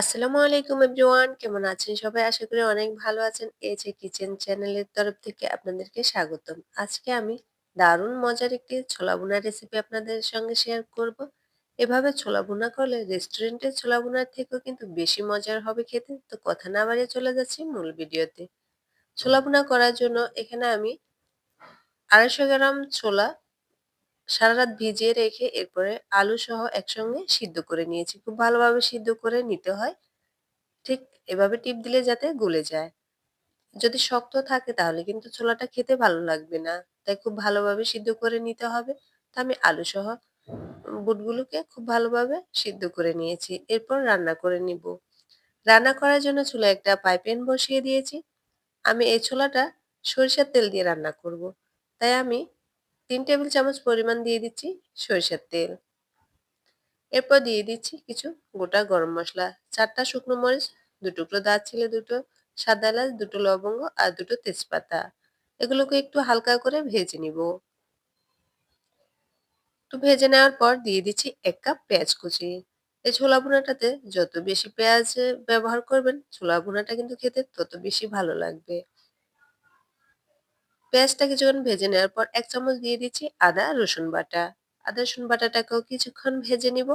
আসসালামু আলাইকুম এভরিওয়ান। কেমন আছেন সবাই? আশা করি অনেক ভালো আছেন। এই যে কিচেন চ্যানেলের তরফ থেকে আপনাদেরকে স্বাগতম। আজকে আমি দারুণ মজার একটি ছোলা ভুনা রেসিপি আপনাদের সঙ্গে শেয়ার করব। এভাবে ছোলা ভুনা করলে রেস্টুরেন্টের ছোলা ভুনার থেকেও কিন্তু বেশি মজার হবে খেতে। তো কথা না বাড়িয়ে চলে যাচ্ছি মূল ভিডিওতে। ছোলা ভুনা করার জন্য এখানে আমি আড়াইশো গ্রাম ছোলা সারা রাত ভিজিয়ে রেখে এরপরে আলু সহ একসঙ্গে সিদ্ধ করে নিয়েছি। খুব ভালোভাবে সিদ্ধ করে নিতে হয়। ঠিক এভাবে টিপ দিলে যাতে গলে যায়। যদি শক্ত থাকে তাহলে কিন্তু ছোলাটা খেতে ভালো লাগবে না। তাই খুব ভালোভাবে সিদ্ধ করে নিতে হবে। তা আমি আলু সহ বুটগুলোকে খুব ভালোভাবে সিদ্ধ করে নিয়েছি। এরপর রান্না করে নিব। রান্না করার জন্য চুলা একটা পাইপেন বসিয়ে দিয়েছি। আমি এই ছোলাটা সরিষার তেল দিয়ে রান্না করব। তাই আমি তিন টেবিল চামচ পরিমাণ দিয়ে দিচ্ছি সরিষার তেল। এরপর দিয়ে দিচ্ছি কিছু গোটা গরম মশলা, চারটা শুকনো মরিচ, দু টুকরো দারচিনি দুটো, সাদা এলাচ, দুটো লবঙ্গ আর দুটো তেজপাতা। এগুলোকে একটু হালকা করে ভেজে নিব। একটু ভেজে নেওয়ার পর দিয়ে দিচ্ছি এক কাপ পেঁয়াজ কুচি। এই ছোলা ভুনাটাতে যত বেশি পেঁয়াজ ব্যবহার করবেন, ছোলা ভুনাটা কিন্তু খেতে তত বেশি ভালো লাগবে। পেঁয়াজটা কিছুক্ষণ ভেজে নেওয়ার পর এক চামচ দিয়ে দিচ্ছি আদা, রসুন বাটা। আদা, রসুন বাটাটাকেও কিছুক্ষণ ভেজে নিব।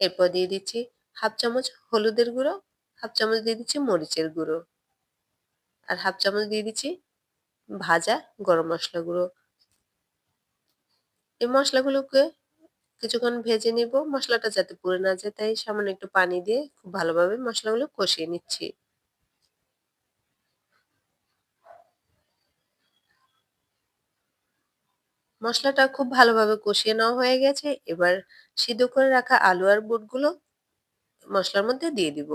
এরপর দিয়ে দিচ্ছি হাফ চামচ হলুদের গুঁড়ো, হাফ চামচ দিয়ে দিচ্ছি মরিচের গুঁড়ো আর হাফ চামচ দিয়ে দিচ্ছি ভাজা গরম মশলা গুঁড়ো। এই মশলাগুলোকে কিছুক্ষণ ভেজে নিব। মশলাটা যাতে পুড়ে না যায়, তাই সামান্য একটু পানি দিয়ে খুব ভালোভাবে মশলাগুলো কষিয়ে নিচ্ছি। মশলাটা খুব ভালোভাবে কষিয়ে নেওয়া হয়ে গেছে। এবার সিদ্ধ করে রাখা আলু আর বুটগুলো মশলার মধ্যে দিয়ে দিব।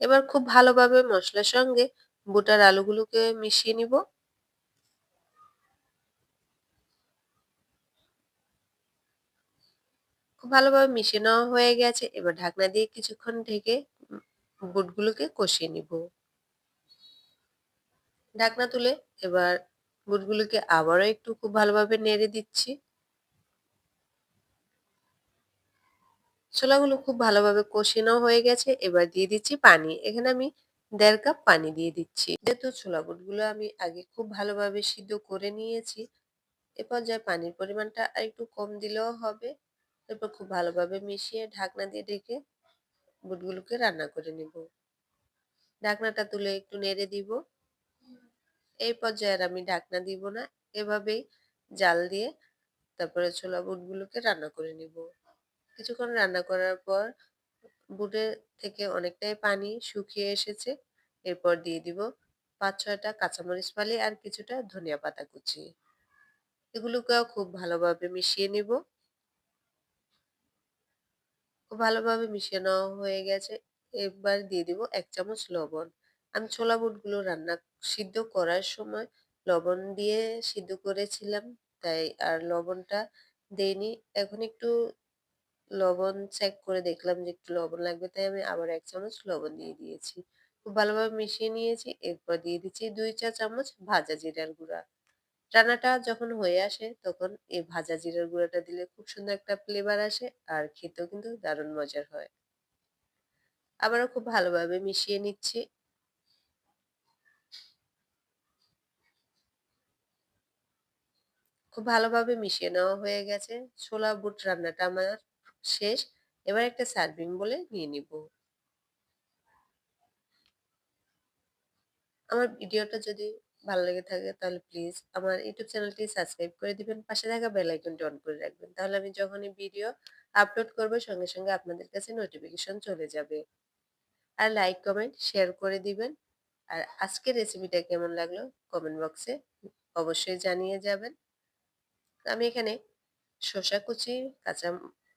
এবার খুব ভালোভাবে মশলার সঙ্গে বুটার আলুগুলোকে মিশিয়ে নিব। খুব ভালোভাবে মিশিয়ে নেওয়া হয়ে গেছে। এবার ঢাকনা দিয়ে কিছুক্ষণ ঢেকে বুটগুলোকে কষিয়ে নিব। ঢাকনা তুলে এবার বুটগুলোকে আবারও একটু খুব ভালোভাবে নেড়ে দিচ্ছি। ছোলাগুলো খুব ভালোভাবে কষানো হয়ে গেছে, এবার দিয়ে দিচ্ছি পানি। এখানে আমি দেড় কাপ পানি দিয়ে দিচ্ছি। যেহেতু ছোলা বুটগুলো আমি আগে খুব ভালোভাবে সিদ্ধ করে নিয়েছি, এ পর্যায়ে পানির পরিমাণটা আর একটু কম দিলেও হবে। এরপর খুব ভালোভাবে মিশিয়ে ঢাকনা দিয়ে ঢেকে বুটগুলোকে রান্না করে নিব। ঢাকনাটা তুলে একটু নেড়ে দিব। এই পর্যায়ে আমি ঢাকনা দিব না। এভাবেই জাল দিয়ে তারপরে ছোলা বুটগুলোকে রান্না করে নিব। কিছুক্ষণ রান্না করার পর বুটের থেকে অনেকটাই পানি শুকিয়ে এসেছে। এরপর দিয়ে দিব পাঁচ, ছয়টা কাঁচামরিচ ফালি আর কিছুটা ধনিয়া পাতা কুচি। এগুলোকেও খুব ভালোভাবে মিশিয়ে নিব। খুব ভালোভাবে মিশিয়ে নেওয়া হয়ে গেছে। এবার দিয়ে দিব এক চামচ লবণ। আমি ছোলা বুটগুলো রান্না সিদ্ধ করার সময় লবণ দিয়ে সিদ্ধ করেছিলাম, তাই আর লবণটা দেইনি। এখন একটু লবণ চেক করে দেখলাম যে একটু লবণ লাগবে, তাই আমি আবার এক চামচ লবণ দিয়ে দিয়েছি। খুব ভালোভাবে মিশিয়ে নিয়েছি, এরপর দিয়ে দিচ্ছি দুই চা চামচ ভাজা জিরার গুঁড়া। রান্নাটা যখন হয়ে আসে তখন এই ভাজা জিরার গুঁড়াটা দিলে খুব সুন্দর একটা ফ্লেভার আসে আর খেতেও কিন্তু দারুণ মজার হয়। আবারও খুব ভালোভাবে মিশিয়ে নিচ্ছি। খুব ভালোভাবে মিশিয়ে নেওয়া হয়ে গেছে। ছোলা বুট রান্নাটা আমার শেষ। এবার একটা সার্ভিং বলে নিয়ে নিব। আমার ভিডিওটা যদি ভালো লেগে থাকে তাহলে প্লিজ আমার ইউটিউব চ্যানেলটি সাবস্ক্রাইব করে দিবেন। পাশে থাকা বেল আইকনটি অন করে রাখবেন। তাহলে আমি যখনই ভিডিও আপলোড করব, সঙ্গে সঙ্গে আপনাদের কাছে নোটিফিকেশন চলে যাবে। আর লাইক কমেন্ট শেয়ার করে দিবেন। আর আজকের রেসিপিটা কেমন লাগল? কমেন্ট বক্সে অবশ্যই জানিয়ে যাবেন। আমি এখানে শসা কুচি কাঁচা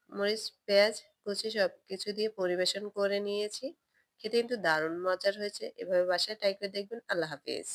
মরিচ পেঁয়াজ কুচি সব কিছু দিয়ে পরিবেশন করে নিয়েছি। খেতে কিন্তু দারুণ মজার হয়েছে। এভাবে বাসায় ট্রাই করে দেখবেন। আল্লাহ হাফিজ।